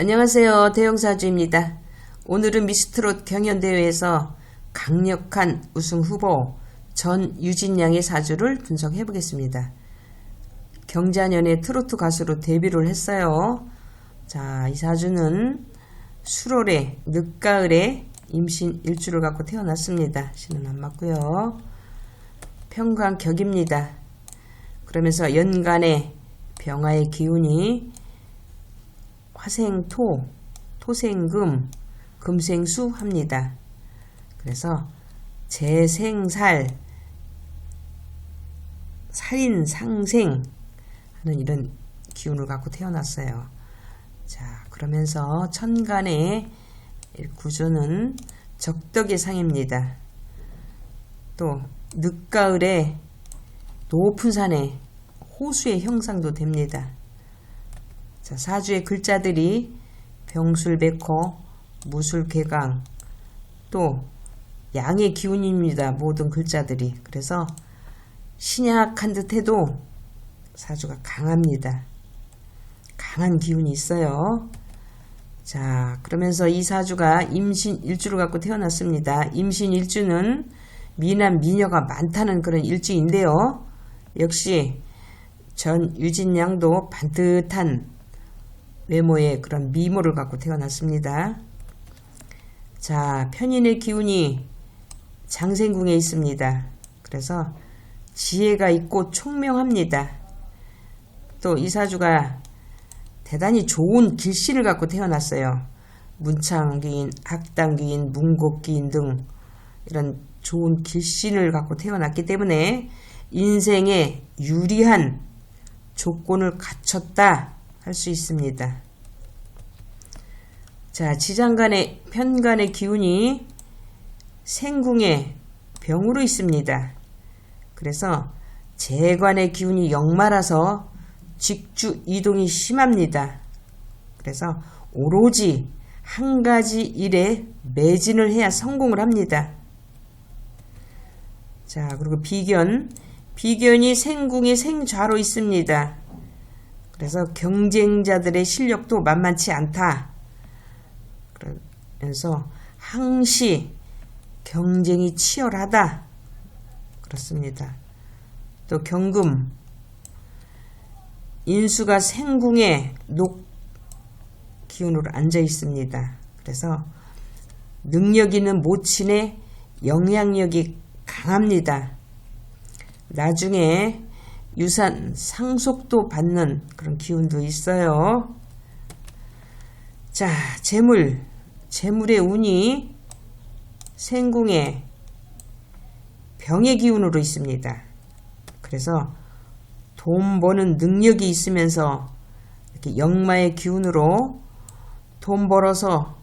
안녕하세요. 대형사주입니다. 오늘은 미스트롯 경연대회에서 강력한 우승 후보 전유진 양의 사주를 분석해 보겠습니다. 경자년에 트로트 가수로 데뷔를 했어요. 자, 이 사주는 수월에 늦가을에 임신 일주를 갖고 태어났습니다. 신은 안 맞고요. 평강 격입니다. 그러면서 연간에 병화의 기운이 화생토, 토생금, 금생수 합니다. 그래서 재생살, 살인 상생 하는 이런 기운을 갖고 태어났어요. 자, 그러면서 천간의 구조는 적덕의 상입니다. 또 늦가을에 높은 산에 호수의 형상도 됩니다. 자, 사주의 글자들이 병술백호, 무술개강, 또 양의 기운입니다. 모든 글자들이. 그래서 신약한 듯 해도 사주가 강합니다. 강한 기운이 있어요. 자, 그러면서 이 사주가 임신 일주를 갖고 태어났습니다. 임신 일주는 미남 미녀가 많다는 그런 일주인데요. 역시 전 유진 양도 반듯한 외모의 그런 미모를 갖고 태어났습니다. 자, 편인의 기운이 장생궁에 있습니다. 그래서 지혜가 있고 총명합니다. 또 이사주가 대단히 좋은 길씨를 갖고 태어났어요. 문창기인, 학당기인, 문곡기인 등 이런 좋은 길신을 갖고 태어났기 때문에 인생에 유리한 조건을 갖췄다 할 수 있습니다. 자, 지장간의 편간의 기운이 생궁의 병으로 있습니다. 그래서 재관의 기운이 역마라서 직주 이동이 심합니다. 그래서 오로지 한 가지 일에 매진을 해야 성공을 합니다. 자, 그리고 비견. 비견이 생궁이 생좌로 있습니다. 그래서 경쟁자들의 실력도 만만치 않다. 그러면서 항시 경쟁이 치열하다. 그렇습니다. 또 경금. 인수가 생궁에 녹 기운으로 앉아 있습니다. 그래서 능력 있는 모친의 영향력이 강합니다. 나중에 유산 상속도 받는 그런 기운도 있어요. 자, 재물. 재물의 운이 생궁에 병의 기운으로 있습니다. 그래서 돈 버는 능력이 있으면서 이렇게 역마의 기운으로 돈 벌어서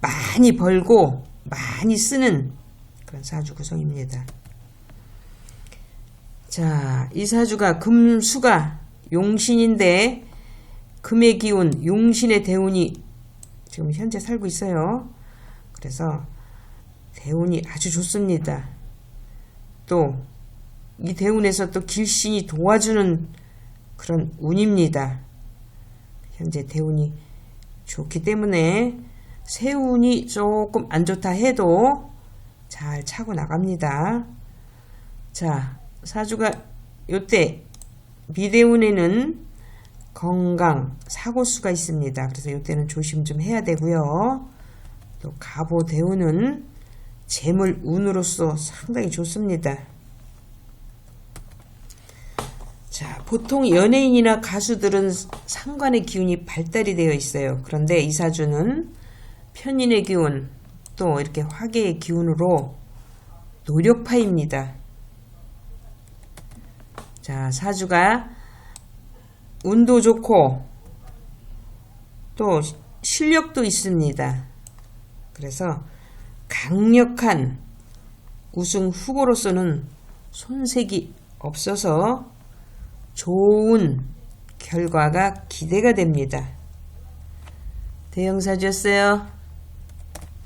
많이 벌고 많이 쓰는 그런 사주 구성입니다. 자, 이 사주가 금수가 용신인데 금의 기운, 용신의 대운이 지금 현재 살고 있어요. 그래서 대운이 아주 좋습니다. 또 이 대운에서 또 길신이 도와주는 그런 운입니다. 현재 대운이 좋기 때문에 세운이 조금 안 좋다 해도 잘 차고 나갑니다. 자, 사주가 요때 비대운에는 건강, 사고수가 있습니다. 그래서 요때는 조심 좀 해야 되고요. 또 가보 대운은 재물 운으로서 상당히 좋습니다. 자, 보통 연예인이나 가수들은 상관의 기운이 발달이 되어 있어요. 그런데 이 사주는 편인의 기운, 또 이렇게 화계의 기운으로 노력파입니다. 자, 사주가 운도 좋고 또 실력도 있습니다. 그래서 강력한 우승 후보로서는 손색이 없어서 좋은 결과가 기대가 됩니다. 대형사주였어요.